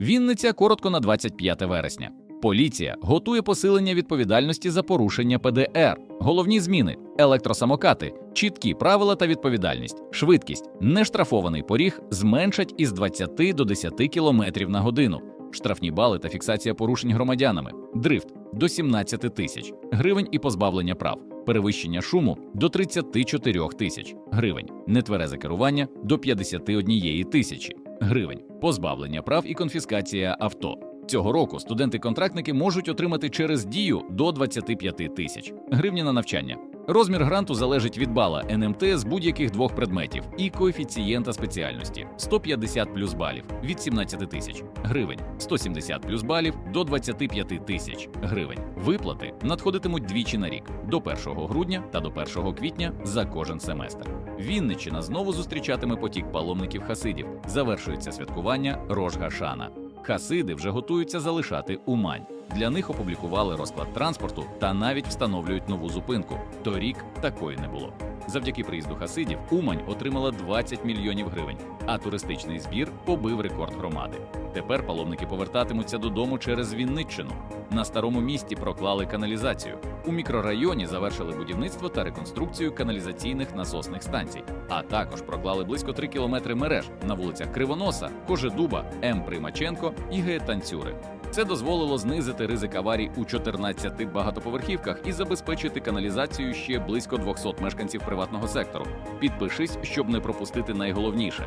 Вінниця коротко на 25 вересня. Поліція готує посилення відповідальності за порушення ПДР. Головні зміни: електросамокати, чіткі правила та відповідальність, швидкість, нештрафований поріг зменшать із 20 до 10 км на годину. Штрафні бали та фіксація порушень громадянами, дрифт до 17 тисяч гривень і позбавлення прав, перевищення шуму до 34 тисяч гривень, нетверезе керування до 51 тисячі гривень, позбавлення прав і конфіскація авто. Цього року студенти-контрактники можуть отримати через дію до 25 тисяч гривні на навчання. Розмір гранту залежить від бала НМТ з будь-яких двох предметів і коефіцієнта спеціальності 150 плюс балів від 17 тисяч гривень, 170 плюс балів до 25 тисяч гривень. Виплати надходитимуть двічі на рік до 1 грудня та до 1 квітня за кожен семестр. Вінниччина знову зустрічатиме потік паломників хасидів. Завершується святкування Рож Гашана. Хасиди вже готуються залишати Умань. Для них опублікували розклад транспорту та навіть встановлюють нову зупинку. Торік такої не було. Завдяки приїзду хасидів Умань отримала 20 мільйонів гривень, а туристичний збір побив рекорд громади. Тепер паломники повертатимуться додому через Вінниччину. На старому місті проклали каналізацію. У мікрорайоні завершили будівництво та реконструкцію каналізаційних насосних станцій, а також проклали близько 3 кілометри мереж на вулицях Кривоноса, Кожедуба, М. Примаченко і Г. Це дозволило знизити ризик аварій у 14 багатоповерхівках і забезпечити каналізацію ще близько 200 мешканців приватного сектору. Підпишись, щоб не пропустити найголовніше.